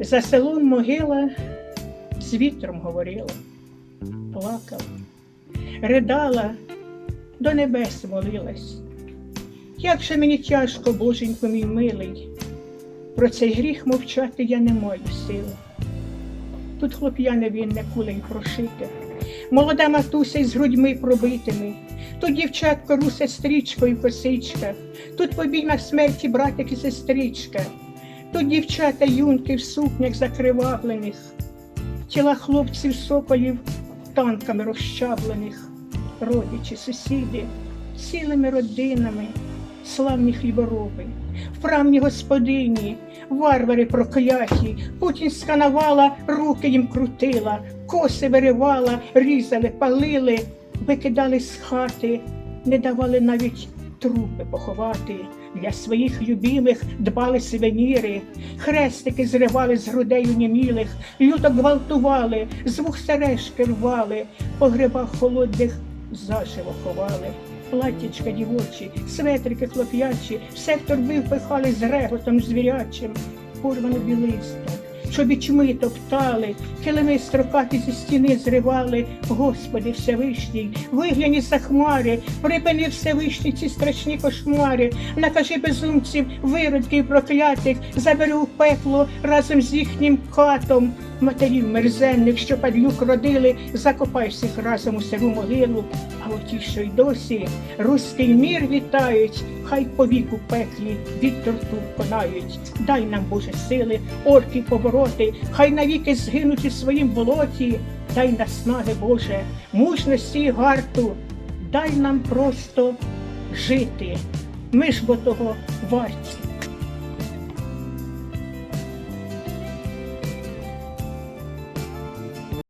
За селом могила з вітром говорила, плакала, ридала, до небес молилась. Як же мені тяжко, боженько мій милий, про цей гріх мовчати я не маю сили. Тут хлоп'яне вінне кулею прошите, молода матуся із грудьми пробитими, тут дівчатко русе стрічкою в косичках, тут побій на смерті братик і сестричка, тут дівчата юнки в сукнях закривавлених, тіла хлопців соколів танками розчавлених, родичі, сусіди, цілими родинами, славні хлібороби, вправні господині, варвари прокляті, путінська навала руки їм крутила, коси виривала, різали, палили, викидали з хати, не давали навіть трупи поховати. Для своїх любимих дбали сувеніри, хрестики зривали з грудей унімілих, люто гвалтували, з вух сережки рвали, по грибах холодних заживо ховали. Платтячка дівочі, светрики хлоп'ячі, все в торби впихали з реготом звірячим, порвану білисту, чобічми топтали, килими строкаті зі стіни зривали. Господи Всевишній, вигляні за хмари, припини Всевишній ці страшні кошмари, накажи безумців, виродків проклятих, забери у пекло разом з їхнім катом. Матерів мерзенних, що падлюк родили, закопай всіх разом у сиру могилу. А оті, що й досі руський мір вітають, хай по віку пеклі від тортур конають. Дай нам, Боже, сили, орки побороти, хай навіки згинуть у своїм болоті. Дай наснаги, Боже, мужності і гарту, дай нам просто жити. Ми ж бо того варті.